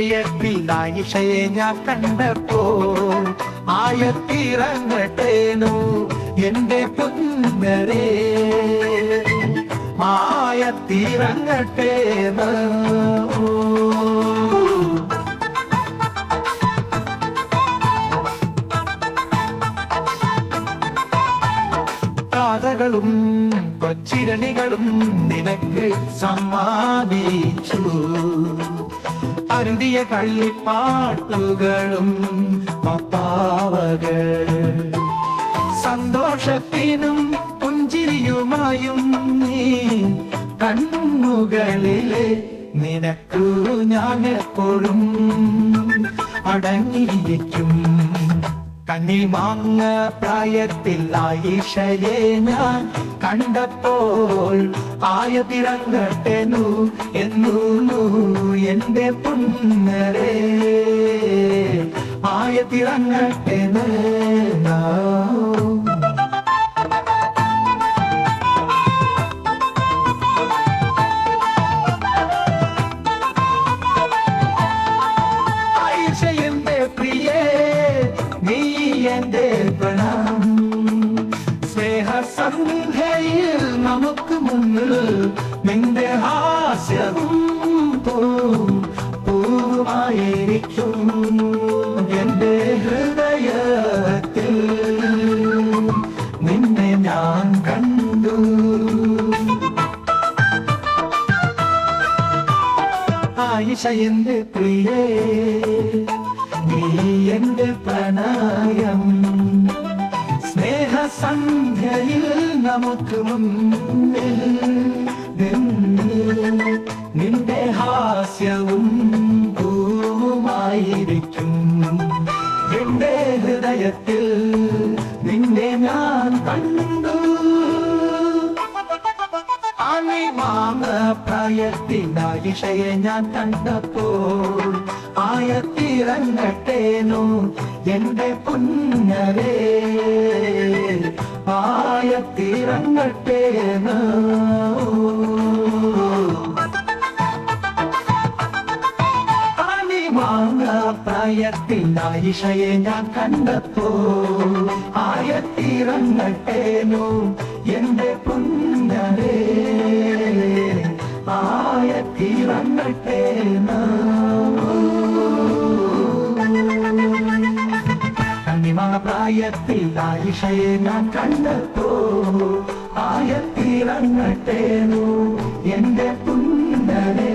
ആയത്തിലായിഷയെ ഞാൻ കണ്ടപ്പോ ആയത്തിറങ്ങട്ടേനു എന്റെ പുന്നരേ. ആയത്തിറങ്ങട്ടേന്ന് കഥകളും കൊച്ചിരണികളും നിനക്ക് സമ്മാനിച്ചു. അരുതിയ കള്ളിപ്പാട്ടുകളും പപ്പാവകൾ. സന്തോഷത്തിനും പുഞ്ചിരിയുമായും നീ കണ്ണുകളിലെ നിനക്കു ഞാൻ എപ്പോഴും അടങ്ങിയിരിക്കും. കണ്ണിൽ വാങ്ങ പ്രായത്തിൽ ആയിഷയെ ഞാൻ കണ്ടപ്പോൾ ആയ തിരങ്ങട്ടെന്നു എന്നു എന്റെ പുന്നരേ. ആയതിറങ്ങട്ടെന്ന് ആയിഷ എന്റെ പ്രിയേ നീ എന്റെ പ്രണാം സ്നേഹസന്ധ്യയിൽ നമുക്ക് മുന്നിൽ നിന്റെ ഹാസ്യവും പൂവുമായിരിക്കും എന്റെ ഹൃദയത്തിൽ. നിന്നെ ഞാൻ കണ്ടു. ആയിഷ എന്റെ പ്രിയേ. എന്റെ പ്രണയം. സ്നേഹസന്ധ്യയിൽ നമുക്ക് മുന്നിൽ നിന്റെ ഹാസ്യവും പൂവുമായിരിക്കും എന്റെ ഹൃദയത്തിൽ നിന്നെ ഞാൻ കണ്ടു. അണിമാങ്ങ പ്രായത്തിനായിഷയെ ഞാൻ കണ്ടപ്പോൾ ആയത്തിറങ്ങട്ടേനു എന്റെ പുന്നരേ ആയത്തിറങ്ങട്ടേനു. അണിമാങ്ങ പ്രായത്തിനായിഷയെ ഞാൻ കണ്ടപ്പോൾ ആയത്തിറങ്ങട്ടേനു എന്റെ പുന്നരേ ആയത്തിറങ്ങട്ടെ കണ്ണിമാങ്ങ പ്രായത്തിൽ ആയിഷയെ ഞാൻ കണ്ടെത്തോ ആയത്തിറങ്ങട്ടേനു എന്റെ പുന്നരേ